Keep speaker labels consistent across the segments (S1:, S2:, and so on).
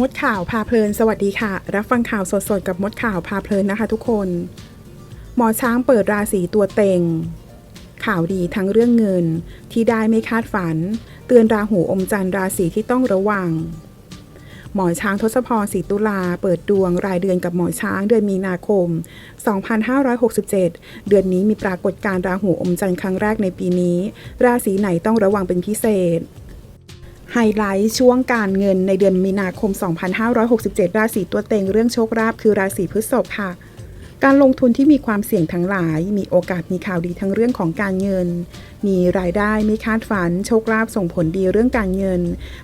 S1: มดข่าวพาเพลิน สวัสดีค่ะ รับฟังข่าวสดๆ กับมดข่าวพาเพลินนะคะทุกคน หมอช้างเปิดราศีตัวเต็ง ข่าวดีทั้งเรื่องเงินที่ได้ไม่คาดฝัน เตือนราหูอมจันทร์ราศีที่ต้องระวัง หมอช้างทศพรศรีตุลา เปิดดวงรายเดือนกับหมอช้างเดือนมีนาคม 2567 เดือนนี้มีปรากฏการณ์ราหูอมจันทร์ครั้งแรกในปีนี้ ราศีไหนต้องระวังเป็นพิเศษ ไฮไลท์ช่วงการเงินในเดือนมีนาคม 2567 ราศีตัวเต็งเรื่องโชคลาภคือราศีพฤษภค่ะ การลงทุนที่มีความเสี่ยงทั้งหลาย มีโอกาสมีข่าวดีทั้งเรื่องของการเงิน มีรายได้ไม่คาดฝัน โชคลาภส่งผลดีเรื่องการเงิน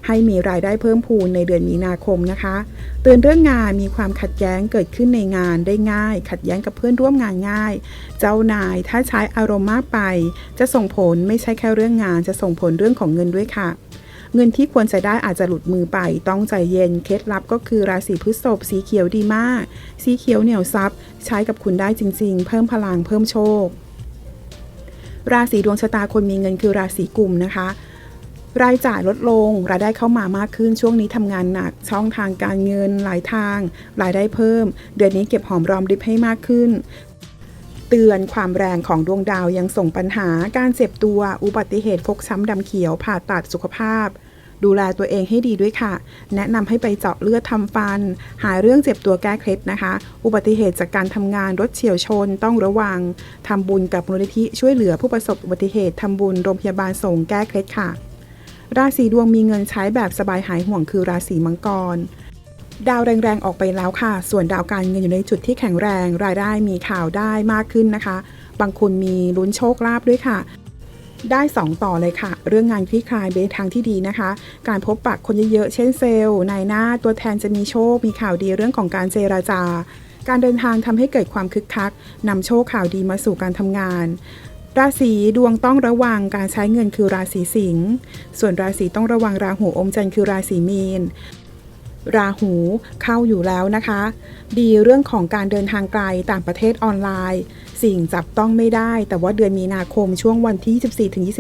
S1: ให้มีรายได้เพิ่มพูนในเดือนมีนาคมนะคะเตือนเรื่องงานมีความขัดแย้งเกิดขึ้นในงานได้ง่าย ขัดแย้งกับเพื่อนร่วมงานง่าย เจ้านายถ้าใช้อารมณ์มากไป จะส่งผลไม่ใช่แค่เรื่องงานจะส่งผลเรื่องของเงินด้วยค่ะ เงินที่ควรจะได้อาจจะหลุดมือไป ต้องใจเย็น เคล็ดลับก็คือราศีพฤษภสีเขียวดีมาก สีเขียวเหนียวซับใช้กับคุณได้จริง ๆ เพิ่มพลังเพิ่มโชค ราศีดวงชะตาคนมีเงินคือราศีกุมนะคะรายจ่ายลดลง รายได้เข้ามามากขึ้นช่วงนี้ทำงานหนัก ช่องทางการเงินหลายทาง รายได้เพิ่ม เดือนนี้เก็บหอมรอมริบให้มากขึ้น เตือนความแรงของดวงดาวยังส่งปัญหาการเจ็บตัว อุบัติเหตุฟกช้ำดำเขียว ผ่าตัดสุขภาพ ดูแลตัวเองให้ดีด้วยค่ะ แนะนำให้ไปเจาะเลือดทำฟัน หาเรื่องเจ็บตัวแก้เคล็ดนะคะ อุบัติเหตุจากการทำงานรถเฉียวชนต้องระวังทำบุญกับมูลนิธิช่วยเหลือผู้ประสบอุบัติเหตุทำบุญโรงพยาบาลส่งแก้เคล็ดค่ะ ราศีดวงมีเงินใช้แบบสบายหายห่วงคือราศีมังกร ดาวแรงๆ ออกไปแล้วค่ะ ส่วนดาวการเงินอยู่ในจุดที่แข็งแรง รายได้มีข่าวได้มากขึ้นนะคะ บางคนมีลุ้นโชคลาภด้วยค่ะ ได้ 2 ต่อเลยค่ะ เรื่องงานคลี่คลายไปทางที่ดีนะคะ การพบปะคนเยอะๆ เช่นเซลล์ นายหน้า ตัวแทนจะมีโชค มีข่าวดีเรื่องของการเจราจา การเดินทางทำให้เกิดความคึกคักนำโชคข่าวดีมาสู่การทำงานราศีดวงต้องระวังการใช้เงินคือราศีสิงห์ ส่วนราศีต้องระวังราหูอมจันทร์คือราศีมีน ราหูเข้าอยู่แล้วนะคะ ดีเรื่องของการเดินทางไกลต่างประเทศออนไลน์ สิ่งจับต้องไม่ได้ แต่ว่าเดือนมีนาคมช่วงวันที่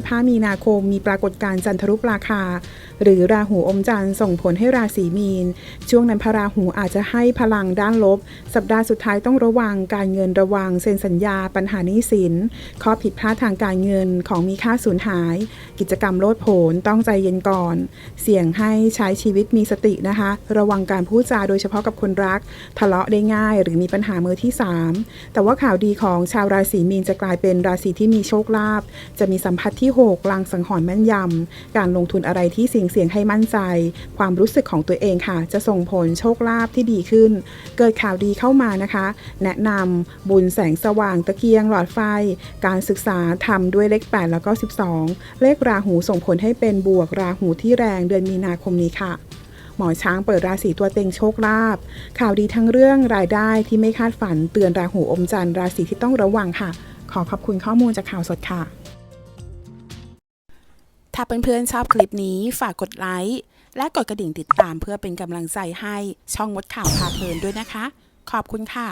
S1: 24-25 มีนาคม มีปรากฏการณ์จันทรุปราคา หรือราหูอมจันทร์ส่งผลให้ราศีมีน ช่วงนั้นพระราหูอาจจะให้พลังด้านลบ สัปดาห์สุดท้ายต้องระวังการเงินระวัง เซ็นสัญญา ปัญหานี้สิน ข้อผิดพลาดทางการเงินของมีค่าสูญหาย กิจกรรมโลดโผนต้องใจเย็นก่อน เสี่ยงให้ใช้ชีวิตมีสตินะคะ ระวังการพูดจาโดยเฉพาะกับคนรัก ทะเลาะได้ง่าย หรือมีปัญหามือที่ 3 แต่ว่าข่าวดีของชาวราศีมีนจะกลายเป็นราศีที่มีโชคลาภจะมีสัมผัสที่6ลางสังหรณ์แม่นยำการลงทุนอะไรที่เสี่ยงเสี่ยงให้มั่นใจ ความรู้สึกของตัวเองค่ะ จะส่งผลโชคลาภที่ดีขึ้น เกิดข่าวดีเข้ามานะคะ แนะนำบุญแสงสว่างตะเกียงหลอดไฟ การศึกษาทำด้วยเลข 8 แล้วก็ 12 เลขราหูส่งผลให้เป็นบวกราหูที่แรงเดือนมีนาคมนี้ค่ะ หมอช้างเปิดราศีตัวเต็งโชคลาภข่าวดีทั้งเรื่องรายได้ที่ไม่คาดฝันเตือนราหูอมจันทร์ราศีที่ต้องระวังค่ะ ขอขอบคุณข้อมูลจากข่าวสดค่ะ ถ้าเพื่อนๆชอบคลิปนี้ฝากกดไลค์และกดกระดิ่งติดตามเพื่อเป็นกำลังใจให้ช่องมดข่าวพาเพลินด้วยนะคะ ขอบคุณค่ะ